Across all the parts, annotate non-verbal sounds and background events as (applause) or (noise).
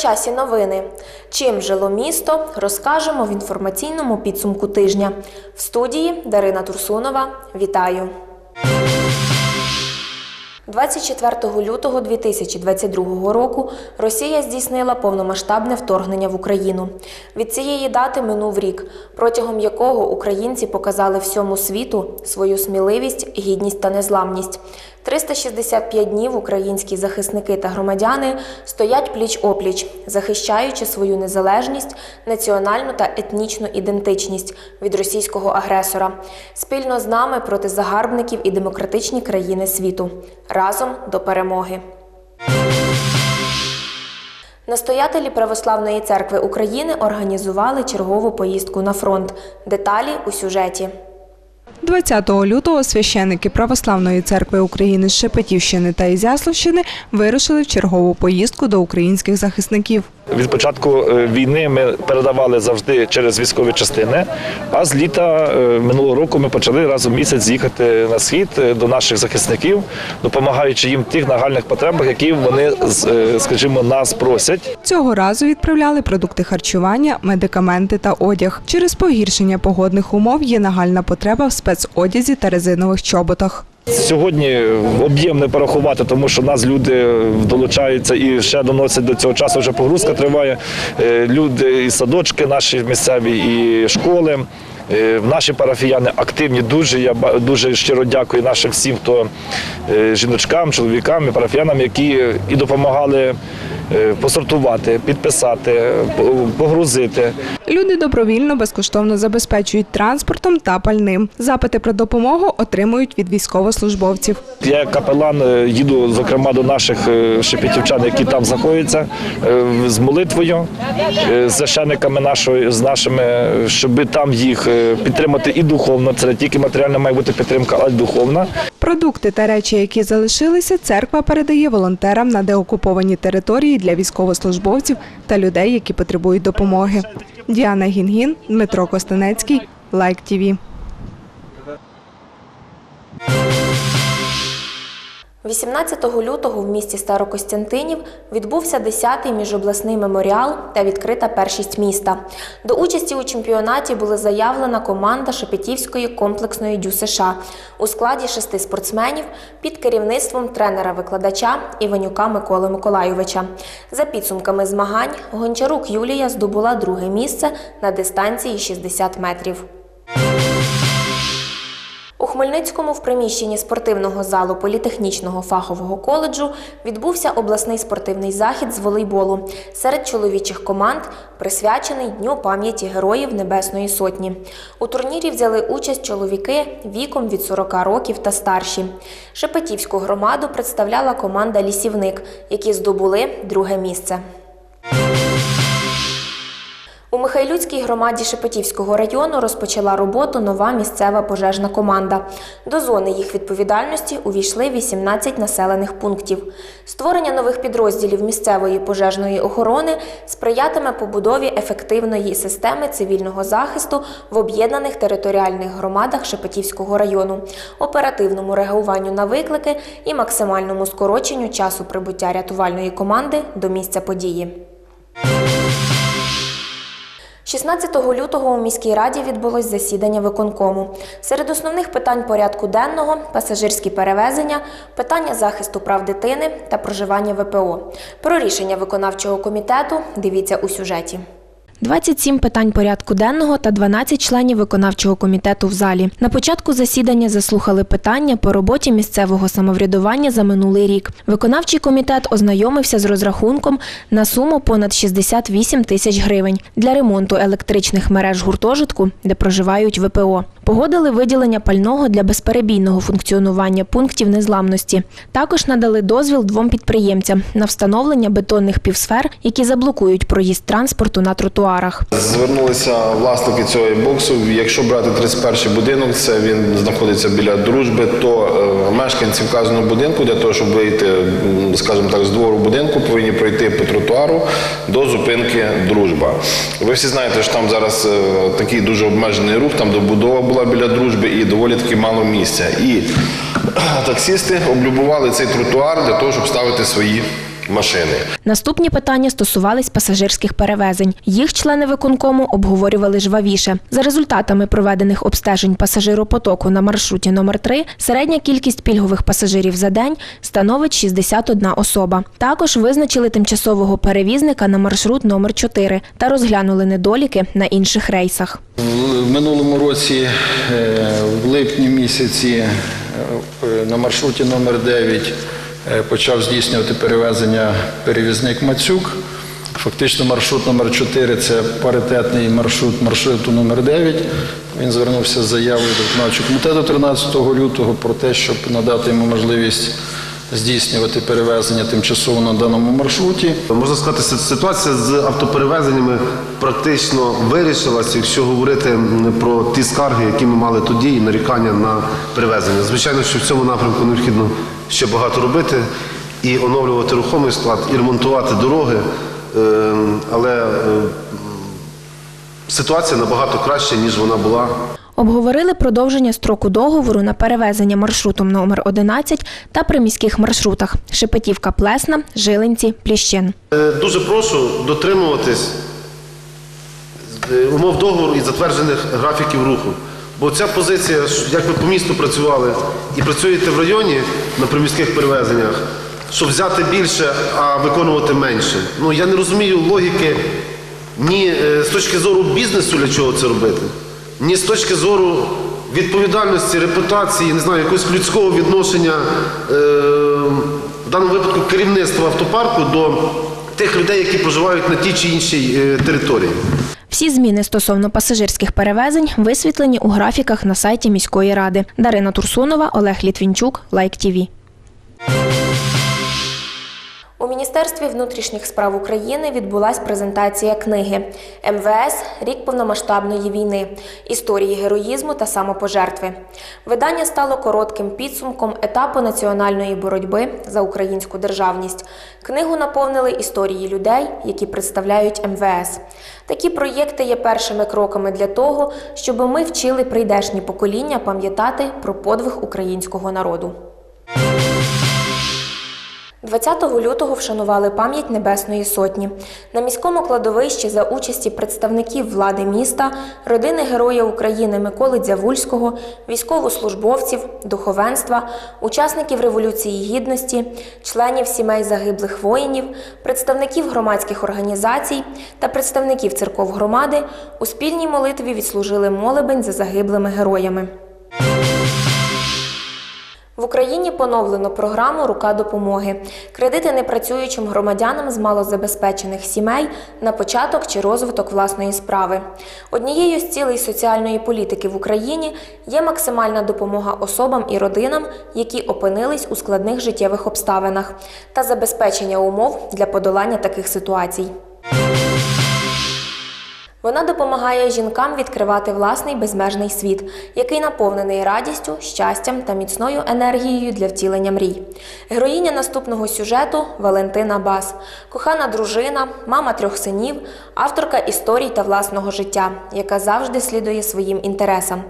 Часі новини. Чим жило місто, розкажемо в інформаційному підсумку тижня. В студії Дарина Турсунова. Вітаю! 24 лютого 2022 року Росія здійснила повномасштабне вторгнення в Україну. Від цієї дати минув рік, протягом якого українці показали всьому світу свою сміливість, гідність та незламність. 365 днів українські захисники та громадяни стоять пліч-опліч, захищаючи свою незалежність, національну та етнічну ідентичність від російського агресора, спільно з нами проти загарбників і демократичні країни світу. Разом до перемоги. Настоятелі Православної церкви України організували чергову поїздку на фронт. Деталі у сюжеті. 20 лютого священники Православної церкви України з Шепетівщини та Ізяславщини вирушили в чергову поїздку до українських захисників. Від початку е, війни ми передавали завжди через військові частини. А з літа е, минулого року ми почали раз у місяць їхати на схід е, до наших захисників, допомагаючи їм в тих нагальних потребах, які вони, скажімо, нас просять. Цього разу відправляли продукти харчування, медикаменти та одяг. Через погіршення погодних умов є нагальна потреба в спецодязі та резинових чоботах. Сьогодні об'єм не порахувати, тому що нас люди долучаються і ще доносять до цього часу. Вже погрузка триває. Е, Люди і садочки наші місцеві, і школи. Е, Наші парафіяни активні дуже. Я дуже щиро дякую нашим всім, хто е, жіночкам, чоловікам і парафіянам, які і допомагали посортувати, підписати, погрузити. Люди добровільно безкоштовно забезпечують транспортом та пальним. Запити про допомогу отримують від військовослужбовців. Я як капелан е, їду зокрема до наших е, шепетівчан, які там знаходяться, е, з молитвою, е, з священниками нашої, з нашими, щоб там їх е, підтримати і духовно. Це не тільки матеріальна має бути підтримка, а й духовна. Продукти та речі, які залишилися, церква передає волонтерам на деокуповані території для військовослужбовців та людей, які потребують допомоги. Діана Гінгін, Дмитро Костенецький, Лайк ТІВІ. 18 лютого в місті Старокостянтинів відбувся 10-й міжобласний меморіал та відкрита першість міста. До участі у чемпіонаті була заявлена команда Шепетівської комплексної дю США у складі шести спортсменів під керівництвом тренера-викладача Іванюка Миколи Миколайовича. За підсумками змагань Гончарук Юлія здобула друге місце на дистанції 60 метрів. У Хмельницькому в приміщенні спортивного залу політехнічного фахового коледжу відбувся обласний спортивний захід з волейболу серед чоловічих команд, присвячений Дню пам'яті героїв Небесної Сотні. У турнірі взяли участь чоловіки віком від 40 років та старші. Шепетівську громаду представляла команда Лісівник, які здобули друге місце. У Михайлюцькій громаді Шепетівського району розпочала роботу нова місцева пожежна команда. До зони їх відповідальності увійшли 18 населених пунктів. Створення нових підрозділів місцевої пожежної охорони сприятиме побудові ефективної системи цивільного захисту в об'єднаних територіальних громадах Шепетівського району, оперативному реагуванню на виклики і максимальному скороченню часу прибуття рятувальної команди до місця події. 16 лютого у міській раді відбулось засідання виконкому. Серед основних питань порядку денного пасажирські перевезення, питання захисту прав дитини та проживання ВПО. Про рішення виконавчого комітету дивіться у сюжеті. 27 питань порядку денного та 12 членів виконавчого комітету в залі. На початку засідання заслухали питання по роботі місцевого самоврядування за минулий рік. Виконавчий комітет ознайомився з розрахунком на суму понад 68 тисяч гривень для ремонту електричних мереж гуртожитку, де проживають ВПО. Погодили виділення пального для безперебійного функціонування пунктів незламності. Також надали дозвіл двом підприємцям на встановлення бетонних півсфер, які заблокують проїзд транспорту на тротуарах. Звернулися власники цього боксу. Якщо брати 31 будинок, це він знаходиться біля дружби, то е, мешканці вказаного будинку для того, щоб вийти, скажімо так, з двору будинку, повинні пройти по тротуару до зупинки дружба. Ви всі знаєте, що там зараз е, такий дуже обмежений рух, там добудова була біля дружби і доволі таки мало місця. І таксісти облюбували цей тротуар для того, щоб ставити свої машини. Наступні питання стосувались пасажирських перевезень. Їх члени виконкому обговорювали жвавіше. За результатами проведених обстежень пасажиропотоку на маршруті номер 3 середня кількість пільгових пасажирів за день становить 61 особа. Також визначили тимчасового перевізника на маршрут номер 4 та розглянули недоліки на інших рейсах. В минулому році, е, в липні місяці, е, на маршруті номер 9 е, почав здійснювати перевезення перевізник Мацюк. Фактично маршрут номер 4 це паритетний маршрут маршруту номер 9. Він звернувся з заявою до виконавчого комітету 13 лютого про те, щоб надати йому можливість здійснювати перевезення тимчасово на даному маршруті. Можна сказати, си- ситуація з автоперевезеннями практично вирішилась, якщо говорити про ті скарги, які ми мали тоді, і нарікання на перевезення. Звичайно, що в цьому напрямку необхідно ще багато робити і оновлювати рухомий склад, і ремонтувати дороги. Е, Але ситуація набагато краща, ніж вона була Обговорили продовження строку договору на перевезення маршрутом номер 11 та приміських маршрутах Шепетівка Плесна, Жилинці, Пліщин. Е, Дуже прошу дотримуватись е, умов договору і затверджених графіків руху. Бо ця позиція, як ви по місту працювали і працюєте в районі на приміських перевезеннях, щоб взяти більше, а виконувати менше. Ну я не розумію логіки ні е, з точки зору бізнесу для чого це робити, ні з точки зору відповідальності, репутації, не знаю, якогось людського відношення е, в даному випадку керівництва автопарку до тих людей, які проживають на тій чи іншій е, території. Всі зміни стосовно пасажирських перевезень висвітлені у графіках на сайті міської ради. Дарина Турсунова, Олег Літвінчук, Лайк ТІВІ. У Міністерстві внутрішніх справ України відбулась презентація книги МВС Рік повномасштабної війни. Історії героїзму та самопожертви. Видання стало коротким підсумком етапу національної боротьби за українську державність. Книгу наповнили історії людей, які представляють МВС. Такі проєкти є першими кроками для того, щоб ми вчили прийдешні покоління пам'ятати про подвиг українського народу. 20 лютого вшанували пам'ять Небесної Сотні. На міському кладовищі за участі представників влади міста, родини Героя України Миколи Дзявульського, військовослужбовців, духовенства, учасників Революції Гідності, членів сімей загиблих воїнів, представників громадських організацій та представників церков громади у спільній молитві відслужили молебень за загиблими героями. В Україні поновлено програму Рука допомоги. Кредити непрацюючим громадянам з малозабезпечених сімей на початок чи розвиток власної справи. Однією з цілей соціальної політики в Україні є максимальна допомога особам і родинам, які опинились у складних життєвих обставинах, та забезпечення умов для подолання таких ситуацій. Вона допомагає жінкам відкривати власний безмежний світ, який наповнений радістю, щастям та міцною енергією для втілення мрій. Героїня наступного сюжету Валентина Бас, кохана дружина, мама трьох синів, авторка історій та власного життя, яка завжди слідує своїм інтересам.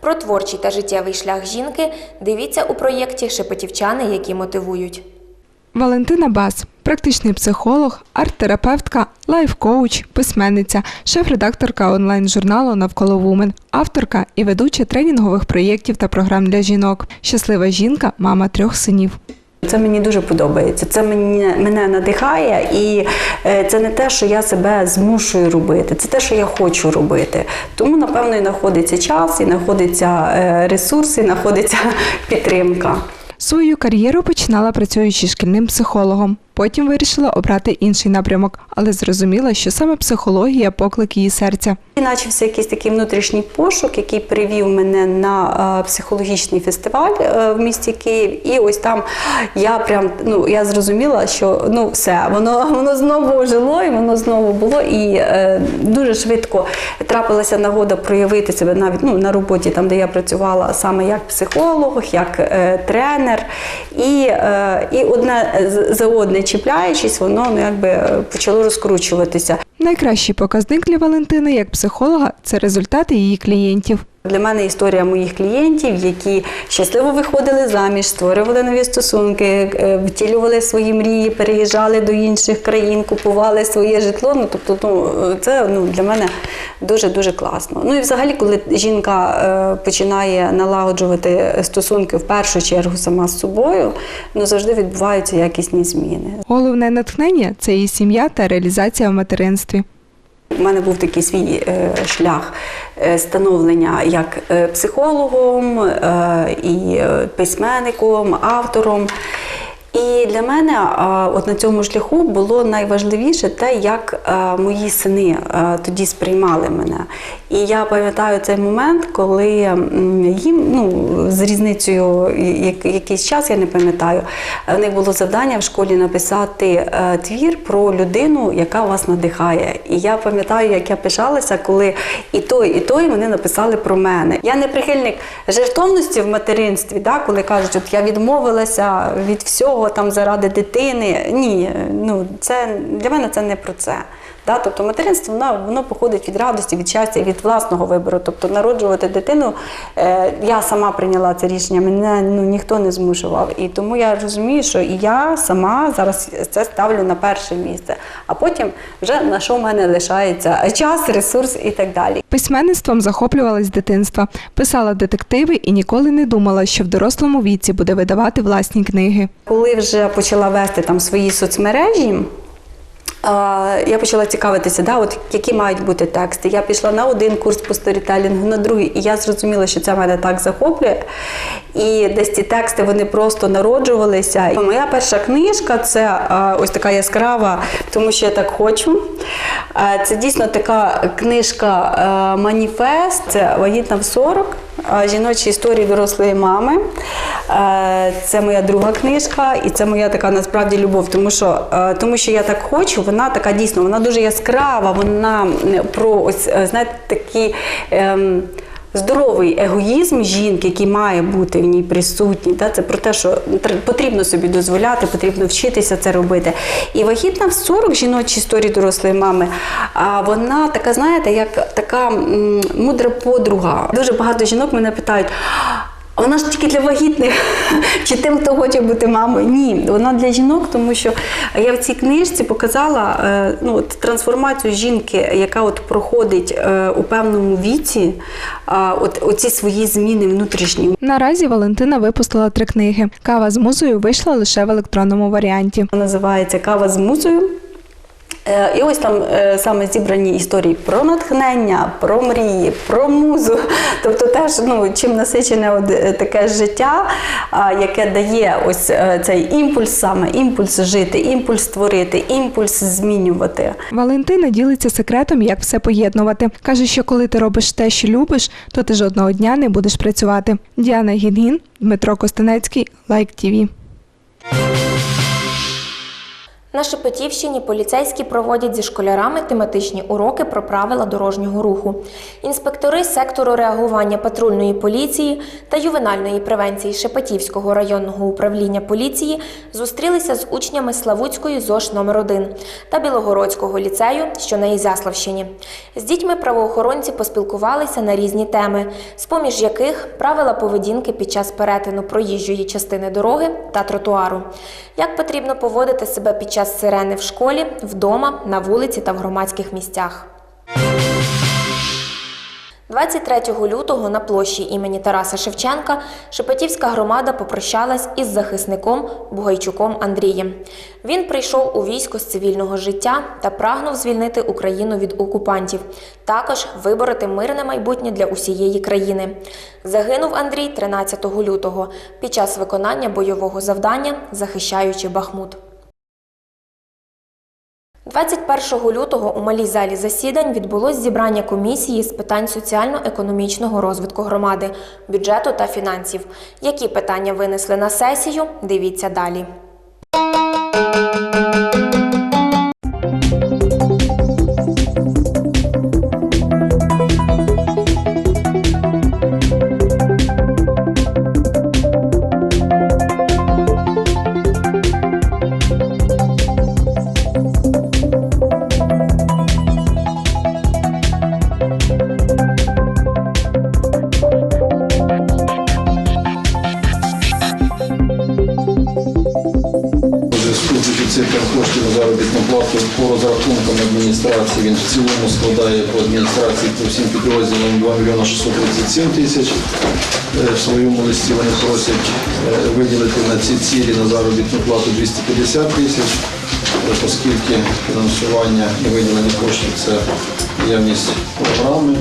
Про творчий та життєвий шлях жінки дивіться у проєкті Шепетівчани, які мотивують. Валентина Бас, практичний психолог, арт-терапевтка, лайф-коуч, письменниця, шеф-редакторка онлайн-журналу Навколо Вумен, авторка і ведуча тренінгових проєктів та програм для жінок. Щаслива жінка, мама трьох синів. Це мені дуже подобається. Це мені, мене надихає, і е, це не те, що я себе змушую робити, це те, що я хочу робити. Тому, напевно, і знаходиться час, і знаходиться е, ресурс, і знаходиться (laughs) підтримка. Свою кар'єру починала працюючи шкільним психологом. Потім вирішила обрати інший напрямок, але зрозуміла, що саме психологія поклик її серця. І почався якийсь такий внутрішній пошук, який привів мене на е, психологічний фестиваль е, в місті Київ. І ось там я прям ну я зрозуміла, що ну все, воно (laughs) воно знову жило, і воно знову було. І е, дуже швидко трапилася нагода проявити себе навіть ну, на роботі, там де я працювала саме як психолог, як е, тренер. І, е, і одне за одне чіпляючись, воно ну, якби е, почало розкручуватися. Найкращий показник для Валентини як психолога це результати її клієнтів. Для мене історія моїх клієнтів, які щасливо виходили заміж, створювали нові стосунки, е, втілювали свої мрії, переїжджали до інших країн, купували своє житло. Ну тобто, ну це ну для мене дуже дуже класно. Ну і взагалі, коли жінка е, починає налагоджувати стосунки в першу чергу сама з собою, ну завжди відбуваються якісні зміни. Головне натхнення це і сім'я та реалізація в материнстві. У мене був такий свій е, шлях е, становлення як е, психологом, і письменником, автором. І для мене от на цьому шляху було найважливіше те, як мої сини тоді сприймали мене. І я пам'ятаю цей момент, коли їм ну, з різницею якийсь час, я не пам'ятаю, в них було завдання в школі написати е, твір про людину, яка вас надихає. І я пам'ятаю, як я пишалася, коли і той, і той вони написали про мене. Я не прихильник жертовності в материнстві, да, коли кажуть, от я відмовилася від всього там заради дитини. Ні, ну це для мене це не про це. Да? Тобто материнство воно, воно походить від радості, від щастя, від власного вибору. Тобто народжувати дитину, е, я сама прийняла це рішення, мене ну, ніхто не змушував. І тому я розумію, що і я сама зараз це ставлю на перше місце, а потім вже на що в мене лишається час, ресурс і так далі. Письменництвом захоплювалась з дитинства, писала детективи і ніколи не думала, що в дорослому віці буде видавати власні книги. Коли вже почала вести там свої соцмережі. Я почала цікавитися, да, от які мають бути тексти. Я пішла на один курс по сторітелінгу, на другий, і я зрозуміла, що це мене так захоплює. І десь ці тексти вони просто народжувалися. Моя перша книжка це ось така яскрава, тому що я так хочу. Це дійсно така книжка маніфест, це вагітна в 40. Жіночі історії дорослої мами. Е, Це моя друга книжка, і це моя така насправді любов, тому що, е, тому що я так хочу, вона така дійсно, вона дуже яскрава, вона про ось, е, знаєте, такі. ем, Здоровий егоїзм жінки, який має бути в ній присутній, да, це про те, що потрібно собі дозволяти, потрібно вчитися це робити. І вагітна в 40 жіночі історії дорослої мами, а вона така, знаєте, як така мудра подруга. Дуже багато жінок мене питають. Вона ж тільки для вагітних чи тим, хто хоче бути мамою. Ні, вона для жінок, тому що я в цій книжці показала е, ну, от, трансформацію жінки, яка от проходить е, у певному віці, а, от оці свої зміни внутрішні. Наразі Валентина випустила три книги. Кава з музою вийшла лише в електронному варіанті. Вона називається Кава з музою. Е, І ось там е, саме зібрані історії про натхнення, про мрії, про музу. (laughs) Тобто теж ну, чим насичене от, е, таке життя, яке дає ось цей імпульс, саме імпульс жити, імпульс створити, імпульс змінювати. Валентина ділиться секретом, як все поєднувати. Каже, що коли ти робиш те, що любиш, то ти жодного дня не будеш працювати. Діана Гінгін, Дмитро Костенецький, Лайк ТІВІ. На Шепетівщині поліцейські проводять зі школярами тематичні уроки про правила дорожнього руху. Інспектори сектору реагування патрульної поліції та ювенальної превенції Шепетівського районного управління поліції зустрілися з учнями Славутської ЗОШ номер 1 та Білогородського ліцею, що на Ізяславщині. З дітьми правоохоронці поспілкувалися на різні теми, з-поміж яких правила поведінки під час перетину проїжджої частини дороги та тротуару. Як потрібно поводити себе під час сирени в школі, вдома, на вулиці та в громадських місцях. 23 лютого на площі імені Тараса Шевченка Шепетівська громада попрощалась із захисником Бугайчуком Андрієм. Він прийшов у військо з цивільного життя та прагнув звільнити Україну від окупантів, також вибороти мирне майбутнє для усієї країни. Загинув Андрій 13 лютого під час виконання бойового завдання, захищаючи Бахмут. 21 лютого у малій залі засідань відбулось зібрання комісії з питань соціально-економічного розвитку громади, бюджету та фінансів. Які питання винесли на сесію? Дивіться далі. Коштів на заробітну плату по розрахункам адміністрації. Він в цілому складає по адміністрації по всім підрозділам 2 мільйона 637 тисяч. Е, В своєму листі вони просять е, виділити на ці цілі на заробітну плату 250 тисяч, Е, оскільки фінансування і виділення коштів це явність програми.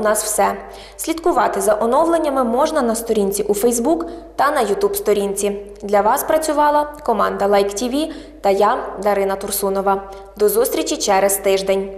Нас все. Слідкувати за оновленнями можна на сторінці у Facebook та на YouTube сторінці. Для вас працювала команда Like TV та я, Дарина Турсунова. До зустрічі через тиждень.